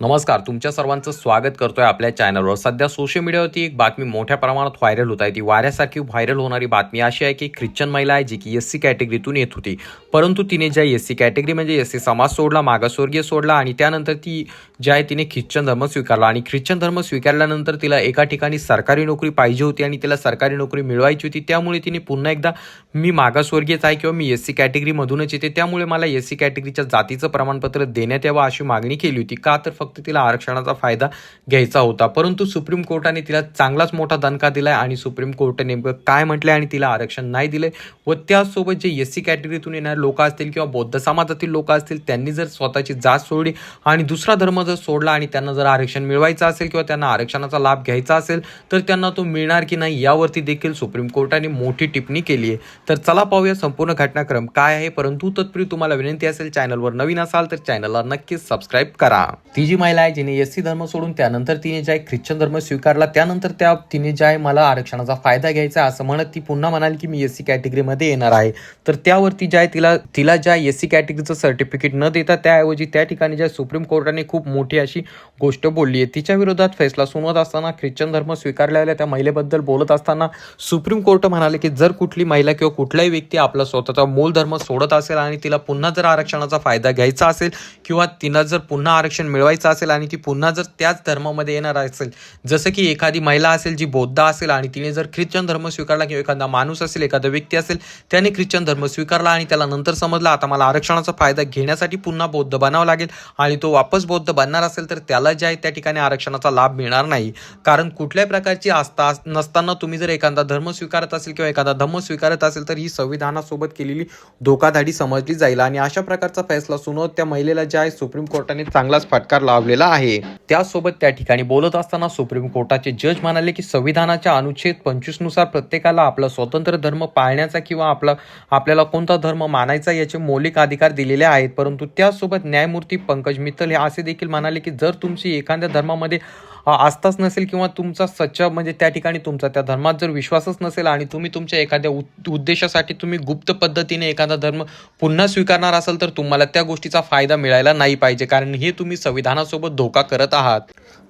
नमस्कार तुमच्या सर्वांचं स्वागत करतोय आपल्या चॅनलवर. सध्या सोशल मीडियावरती एक बातमी मोठ्या प्रमाणात व्हायरल होत आहे. ती वाऱ्यासारखी व्हायरल होणारी बातमी अशी आहे की ख्रिश्चन महिला आहे जी की एस सी कॅटेगरीतून येत होती. परंतु तिने ज्या एस सी कॅटेगरी म्हणजे एस सी समाज सोडला मागासवर्गीय सोडला आणि त्यानंतर ती ज्या आहे तिने ख्रिश्चन धर्म स्वीकारला आणि ख्रिश्चन धर्म स्वीकारल्यानंतर तिला एका ठिकाणी सरकारी नोकरी पाहिजे होती आणि तिला सरकारी नोकरी मिळवायची होती. त्यामुळे तिने पुन्हा एकदा मी मागासवर्गीयच आहे किंवा मी एस सी कॅटेगरीमधूनच येते. त्यामुळे मला एस सी कॅटेगरीच्या जातीचं प्रमाणपत्र देण्यात यावं अशी मागणी केली होती. का तर फक्त तिला आरक्षणाचा फायदा घ्यायचा होता. परंतु सुप्रीम कोर्टाने तिला चांगलाच मोठा दणका दिला आहे आणि सुप्रीम कोर्ट नेमकं काय म्हटलं आणि तिला आरक्षण नाही दिलंय व त्यासोबत जे एस सी कॅटेगरीतून येणारे लोक असतील किंवा बौद्ध समाजातील लोक असतील त्यांनी जर स्वतःची जात सोडली आणि दुसरा धर्म जर सोडला आणि त्यांना जर आरक्षण मिळवायचं असेल किंवा त्यांना आरक्षणाचा लाभ घ्यायचा असेल तर त्यांना तो मिळणार की नाही यावरती देखील सुप्रीम कोर्टाने मोठी टिप्पणी केली आहे. तर चला पाहूया संपूर्ण घटनाक्रम काय आहे. परंतु तत्पूर्वी तुम्हाला विनंती असेल चॅनलवर नवीन असाल तर चॅनलला नक्कीच सबस्क्राईब करा. ती जी महिला आहे जिने एस सी धर्म सोडून त्यानंतर तिने ज्या ख्रिश्चन धर्म स्वीकारला त्यानंतर त्या तिने ज्या आहे मला आरक्षणाचा फायदा घ्यायचा आहे असं म्हणत ती पुन्हा म्हणाली की मी एस सी कॅटेगरीमध्ये येणार आहे. तर त्यावरती ज्या आहे तिला तिला ज्या एस सी कॅटेगरीचं सर्टिफिकेट न देता त्याऐवजी त्या ठिकाणी ज्या सुप्रीम कोर्टाने खूप मोठी अशी गोष्ट बोलली आहे. तिच्या विरोधात फैसला सुनवत असताना ख्रिश्चन धर्म स्वीकारलेल्या त्या महिलेबद्दल बोलत असताना सुप्रीम कोर्ट म्हणाले की जर कुठली महिला किंवा कुठलाही व्यक्ती आपला स्वतःचा मूल धर्म सोडत असेल आणि तिला पुन्हा जर आरक्षणाचा फायदा घ्यायचा असेल किंवा तिला जर पुन्हा आरक्षण मिळवायचं असेल आणि ती पुन्हा जर त्याच धर्मामध्ये येणार असेल जसं की एखादी महिला असेल जी बौद्ध असेल आणि तिने जर ख्रिश्चन धर्म स्वीकारला किंवा एखादा माणूस असेल एखादा व्यक्ती असेल त्याने ख्रिश्चन धर्म स्वीकारला आणि त्याला नंतर समजलं आता मला आरक्षणाचा फायदा घेण्यासाठी पुन्हा बौद्ध बनावा लागेल आणि तो वापस बौद्ध बनणार असेल तर त्याला जे आहे त्या ठिकाणी आरक्षणाचा लाभ मिळणार नाही. कारण कुठल्याही प्रकारची आस्था नसताना तुम्ही जर एखादा धर्म स्वीकारत असेल किंवा एखादा धर्म स्वीकारत असेल तर ही संविधानासोबत केलेली धोकाधाडी समजली जाईल. आणि अशा प्रकारचा फैसला सुनवत त्या महिलेला जे आहे सुप्रीम कोर्टाने चांगलाच फटकार लावलेला आहे. त्यासोबत त्या ठिकाणी बोलत असताना सुप्रीम कोर्टाचे जज म्हणाले की संविधानाच्या अनुच्छेद पंचवीसनुसार प्रत्येकाला आपला स्वतंत्र धर्म पाळण्याचा किंवा आपला आपल्याला कोणता धर्म मानायचा याचे मौलिक अधिकार दिलेले आहेत. परंतु त्यासोबत न्यायमूर्ती पंकज मित्तल हे असे देखील म्हणाले की जर तुमची एखाद्या धर्मामध्ये आस्थाच नसेल किंवा तुमचा सच्चा म्हणजे त्या ठिकाणी तुमचा त्या धर्मात जर विश्वासच नसेल आणि तुम्ही तुमच्या एखाद्या उद्देशासाठी तुम्ही गुप्त पद्धतीने एखादा धर्म पुन्हा स्वीकारणार असाल तर तुम्हाला त्या गोष्टीचा फायदा मिळायला नाही पाहिजे कारण हे तुम्ही संविधानासोबत धोका करत आहात.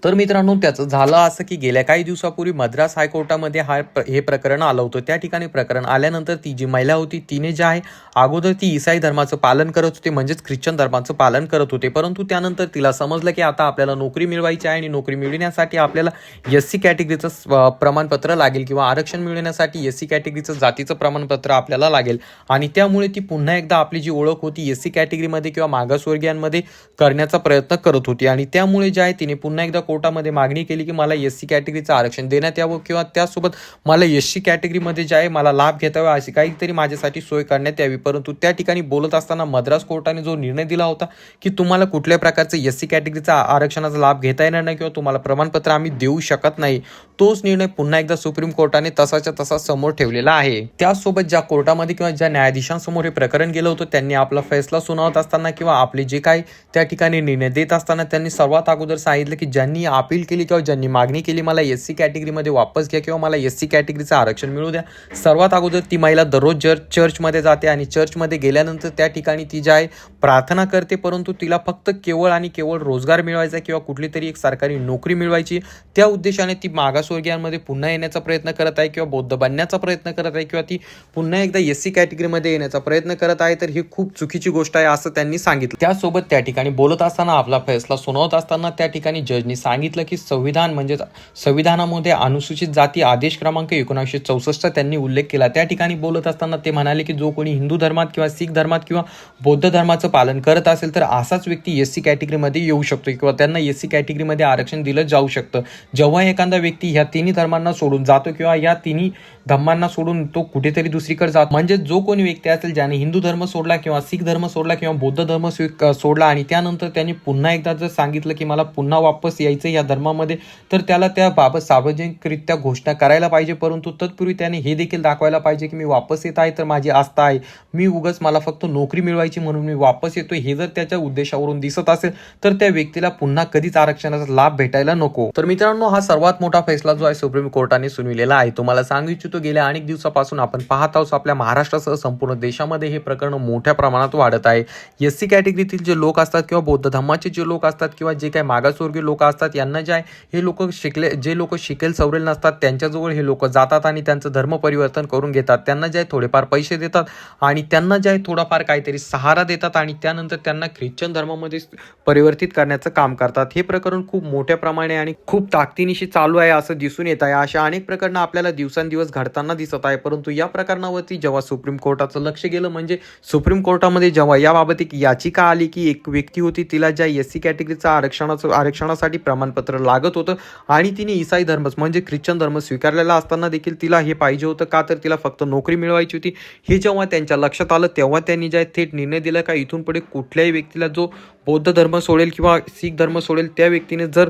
तर मित्रांनो त्याचं झालं असं की गेल्या काही दिवसापूर्वी मद्रास हायकोर्टामध्ये हा प्र- हे प्रकरण आलं होतं. त्या ठिकाणी प्रकरण आल्यानंतर ती जी महिला होती तिने जे आहे अगोदर ती इसाई धर्माचं पालन करत होते म्हणजेच ख्रिश्चन धर्माचं पालन करत होते. परंतु त्यानंतर तिला समजलं की आता आपल्याला नोकरी मिळवायची आहे आणि नोकरी मिळविण्यासाठी आपल्याला एस सी कॅटेगरीचं प्रमाणपत्र लागेल किंवा आरक्षण मिळवण्यासाठी एस सी कॅटेगरीचं जातीचं प्रमाणपत्र आपल्याला लागेल. आणि त्यामुळे ती पुन्हा एकदा आपली जी ओळख होती एस सी कॅटेगरीमध्ये किंवा मागासवर्गीयांमध्ये करण्याचा प्रयत्न करत होती. आणि त्यामुळे जे आहे तिने पुन्हा एकदा कोर्टामध्ये मागणी केली की मला एस सी कॅटेगरीचं आरक्षण देण्यात यावं किंवा त्यासोबत मला एस सी कॅटेगरीमध्ये जे आहे मला लाभ घेता यावा अशी काहीतरी माझ्यासाठी सोय करण्यात यावी. परंतु त्या ठिकाणी बोलत असताना मद्रास कोर्टाने जो निर्णय दिला होता की तुम्हाला कुठल्या प्रकारचं एस सी कॅटेगरीचा आरक्षणाचा लाभ घेता येणार नाही किंवा तुम्हाला प्रमाणपत्र आम्ही देऊ शकत नाही तोच निर्णय पुन्हा एकदा सुप्रीम कोर्टाने तसाच्या तसा समोर ठेवलेला आहे. त्यासोबत ज्या कोर्टामध्ये किंवा ज्या न्यायाधीशांसमोर हे प्रकरण गेलं होतं त्यांनी आपला फैसला सुनावत असताना किंवा आपले जे काही त्या ठिकाणी निर्णय देत असताना त्यांनी सर्वात अगोदर सांगितलं की ज्यांनी अपील केली किंवा ज्यांनी मागणी केली मला एस सी कॅटेगरीमध्ये वापस घ्या किंवा मला एस सी कॅटेगरीचं आरक्षण मिळू द्या. सर्वात अगोदर ती महिला दररोज जर चर्चमध्ये जाते आणि चर्चमध्ये गेल्यानंतर त्या ठिकाणी ती जी आहे प्रार्थना करते परंतु तिला फक्त केवळ आणि केवळ रोजगार मिळवायचा किंवा कुठली तरी एक सरकारी नोकरी मिळवायची त्या उद्देशाने ती मागासवर्गीयांमध्ये पुन्हा येण्याचा प्रयत्न करत आहे किंवा बौद्ध बनण्याचा प्रयत्न करत आहे किंवा ती पुन्हा एकदा एस सी कॅटेगरीमध्ये येण्याचा प्रयत्न करत आहे तर ही खूप चुकीची गोष्ट आहे असं त्यांनी सांगितलं. त्यासोबत त्या ठिकाणी बोलत असताना आपला फैसला सुनावत असताना त्या ठिकाणी जज जजनी सांगितलं की संविधान म्हणजे संविधानामध्ये अनुसूचित जाती आदेश क्रमांक एकोणीसशे चौसष्टचा त्यांनी उल्लेख केला. त्या ठिकाणी बोलत असताना ते म्हणाले की जो कोणी हिंदू धर्मात किंवा शीख धर्मात किंवा बौद्ध धर्माचं पालन करत असेल तर असाच व्यक्ती एस सी कॅटेगरीमध्ये येऊ शकतो किंवा त्यांना एस सी कॅटेगरीमध्ये आरक्षण दिलं जाऊ शकतं. जेव्हा एखादा व्यक्ती ह्या तिन्ही धर्मांना सोडून जातो किंवा या तिन्ही धर्मांना सोडून तो कुठेतरी दुसरीकडे जातो. म्हणजे जो कोणी व्यक्ती असेल ज्याने हिंदू धर्म सोडला किंवा शीख धर्म सोडला किंवा बौद्ध धर्म सोडला आणि त्यानंतर त्यांनी पुन्हा एकदा जर सांगितलं की मला पुन्हा वापस वापस यायचं या धर्मामध्ये तर त्याला त्याबाबत सार्वजनिकरित्या घोषणा करायला पाहिजे. परंतु तत्पूर्वी त्याने हे देखील दाखवायला पाहिजे की मी वापस येत आहे तर माझी आस्था आहे. मी उगाच मला फक्त नोकरी मिळवायची म्हणून मी वापस येतो हे जर त्याच्या उद्देशावरून दिसत असेल तर त्या व्यक्तीला पुन्हा कधीच आरक्षणाचा लाभ भेटायला नको. तर मित्रांनो हा सर्वात मोठा फैसला जो आहे सुप्रीम कोर्टाने सुनावलेला आहे. तुम्हाला सांगू इच्छितो गेल्या अनेक दिवसापासून आपण पाहत आहोत आपल्या महाराष्ट्रासह संपूर्ण देशामध्ये हे प्रकरण मोठ्या प्रमाणात वाढत आहे. एस सी कॅटेगरीतील जे लोक असतात किंवा बौद्ध धर्माचे जे लोक असतात किंवा जे काही मागासवर्गीय लोक असतात यांना जे आहे हे लोक शिकले जे लोक शिकेल सवरेल नसतात त्यांच्याजवळ हे लोक जातात आणि त्यांचं धर्म परिवर्तन करून घेतात. त्यांना जे आहे थोडेफार पैसे देतात आणि त्यांना जे आहे थोडाफार काहीतरी सहारा देतात आणि त्यानंतर त्यांना ख्रिश्चन धर्मामध्ये परिवर्तित करण्याचं काम करतात. हे प्रकरण खूप मोठ्या प्रमाणे आणि खूप ताकदीनिशी चालू आहे असं दिसून येत आहे. अशा अनेक प्रकरणं आपल्याला दिवसांदिवस घडताना दिसत आहे. परंतु या प्रकरणावरती जेव्हा सुप्रीम कोर्टाचं लक्ष गेलं म्हणजे सुप्रीम कोर्टामध्ये जेव्हा याबाबत एक याचिका आली की एक व्यक्ती होती तिला ज्या एस सी कॅटेगरीचा आरक्षणाचं आरक्षणासाठी प्रमाणपत्र लागत होतं. आणि तिने इसाई धर्म म्हणजे ख्रिश्चन धर्म स्वीकारलेला असताना देखील तिला हे पाहिजे होतं. का तर तिला फक्त नोकरी मिळवायची होती. हे जेव्हा त्यांच्या लक्षात आलं तेव्हा त्यांनी जे थेट निर्णय दिला का इथून पुढे कुठल्याही व्यक्तीला जो बौद्ध धर्म सोडेल किंवा शीख धर्म सोडेल त्या व्यक्तीने जर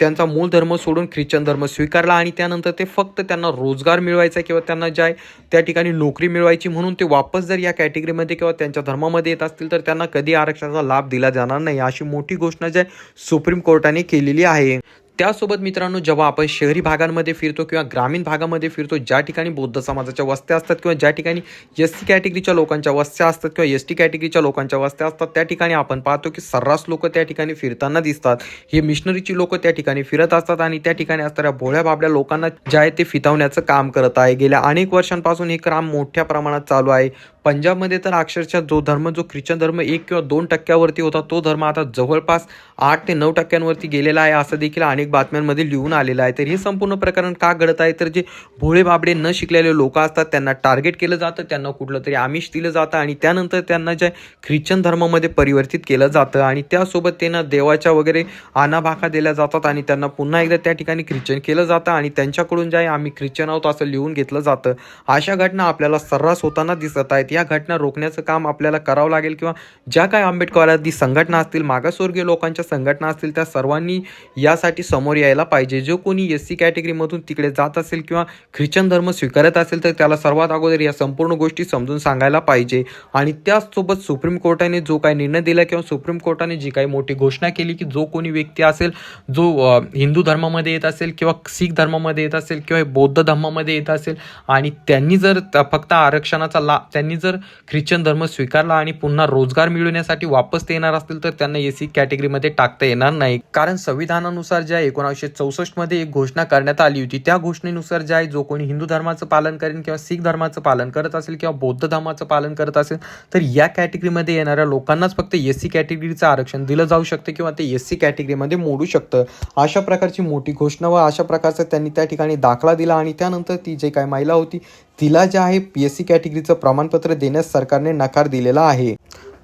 त्यांचा मूळ धर्म सोडून ख्रिश्चन धर्म स्वीकारला आणि त्यानंतर ते फक्त त्यांना रोजगार मिळवायचा किंवा त्यांना ज्या त्या ठिकाणी नोकरी मिळवायची म्हणून ते वापस जर या कॅटेगरीमध्ये किंवा त्यांच्या धर्मामध्ये येत असतील तर त्यांना कधी आरक्षणाचा लाभ दिला जाणार नाही अशी मोठी घोषणा जी आहे सुप्रीम कोर्टाने केलेली आहे. त्यासोबत मित्रांनो जेव्हा आपण शहरी भागांमध्ये फिरतो किंवा ग्रामीण भागामध्ये फिरतो ज्या ठिकाणी बौद्ध समाजाच्या वस्त्या असतात किंवा ज्या ठिकाणी एस टी कॅटेगरीच्या लोकांच्या वस्त्या असतात किंवा एस टी कॅटेगरीच्या लोकांच्या वस्त्या असतात त्या ठिकाणी आपण पाहतो की सर्रास लोक त्या ठिकाणी फिरताना दिसतात. हे मिशनरीची लोक त्या ठिकाणी फिरत असतात आणि त्या ठिकाणी असणाऱ्या भोळ्या बाबड्या लोकांना जे आहे ते फितावण्याचं काम करत आहे. गेल्या अनेक वर्षांपासून हे काम मोठ्या प्रमाणात चालू आहे. पंजाबमध्ये तर अक्षरशः जो धर्म जो ख्रिश्चन धर्म एक किंवा दोन टक्क्यावरती होता तो धर्म आता जवळपास आठ ते नऊ टक्क्यांवरती गेलेला आहे असं देखील अनेक बातम्यांमध्ये लिहून आलेलं आहे. तर हे संपूर्ण प्रकरण का घडत आहे? तर जे भोळे बाबडे न शिकलेले लोक असतात त्यांना टार्गेट केलं जातं त्यांना कुठलं तरी आमिष दिलं जातं आणि त्यानंतर त्यांना जे ख्रिश्चन धर्मामध्ये परिवर्तित केलं जातं आणि त्यासोबत त्यांना देवाच्या वगैरे आनाभाका दिल्या जातात आणि त्यांना पुन्हा एकदा त्या ठिकाणी ख्रिश्चन केलं जातं आणि त्यांच्याकडून जे आहे आम्ही ख्रिश्चन आहोत असं लिहून घेतलं जातं. अशा घटना आपल्याला सर्रास होताना दिसत आहेत. या घटना रोखण्याचं काम आपल्याला करावं लागेल किंवा ज्या काय आंबेडकरवादी संघटना असतील मागासवर्गीय लोकांच्या संघटना असतील त्या सर्वांनी यासाठी समोर यायला पाहिजे. जो कोणी एस सी कॅटेगरीमधून तिकडे जात असेल किंवा ख्रिश्चन धर्म स्वीकारत असेल तर त्याला सर्वात अगोदर या संपूर्ण गोष्टी समजून सांगायला पाहिजे. आणि त्याचसोबत सुप्रीम कोर्टाने जो काही निर्णय दिला किंवा सुप्रीम कोर्टाने जी काही मोठी घोषणा केली की जो कोणी व्यक्ती असेल जो हिंदू धर्मामध्ये येत असेल किंवा शीख धर्मामध्ये येत असेल किंवा बौद्ध धर्मामध्ये येत असेल आणि त्यांनी जर फक्त आरक्षणाचा लाभ त्यांनी जर ख्रिश्चन धर्म स्वीकारला आणि पुन्हा रोजगार मिळवण्यासाठी वापस ते येणार असतील तर त्यांना एसी कॅटेगरीमध्ये टाकता येणार नाही. कारण संविधानानुसार ज्या एकोणीसशे चौसष्टमध्ये एक घोषणा करण्यात आली होती त्या घोषणेनुसार ज्या जो कोणी हिंदू धर्माचं पालन करेन किंवा शीख धर्माचं पालन करत असेल किंवा बौद्ध धर्माचं पालन करत असेल तर या कॅटेगरीमध्ये येणाऱ्या लोकांनाच फक्त एस सी कॅटेगरीचं आरक्षण दिलं जाऊ शकतं किंवा ते एस सी कॅटेगरीमध्ये मोडू शकतं. अशा प्रकारची मोठी घोषणा व अशा प्रकारचा त्यांनी त्या ठिकाणी दाखला दिला आणि त्यानंतर ती जे काही महिला होती तिला जे आहे पी एस सी कॅटेगरीचं प्रमाणपत्र देण्यास सरकारने नकार दिलेला आहे.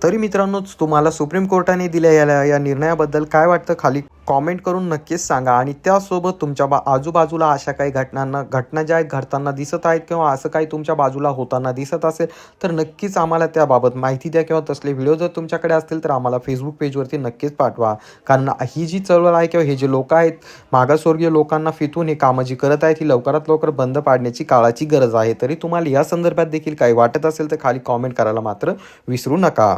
तरी मित्रांनोच तुम्हाला सुप्रीम कोर्टाने दिल्या या या निर्णयाबद्दल काय वाटतं खाली कॉमेंट करून नक्कीच सांगा. आणि त्यासोबत तुमच्या बा आजूबाजूला अशा काही घटनांना घटना ज्या आहेत घडताना दिसत आहेत किंवा असं काही तुमच्या बाजूला होताना दिसत असेल तर नक्कीच आम्हाला त्याबाबत माहिती द्या किंवा तसले व्हिडिओ जर तुमच्याकडे असतील तर आम्हाला फेसबुक पेजवरती नक्कीच पाठवा. कारण ही जी चळवळ आहे किंवा हे जे लोक आहेत मागासवर्गीय लोकांना फितून हे कामं जी करत आहेत ही लवकरात लवकर बंद पाडण्याची काळाची गरज आहे. तरी तुम्हाला या संदर्भात देखील काही वाटत असेल तर खाली कॉमेंट करायला मात्र विसरू नका.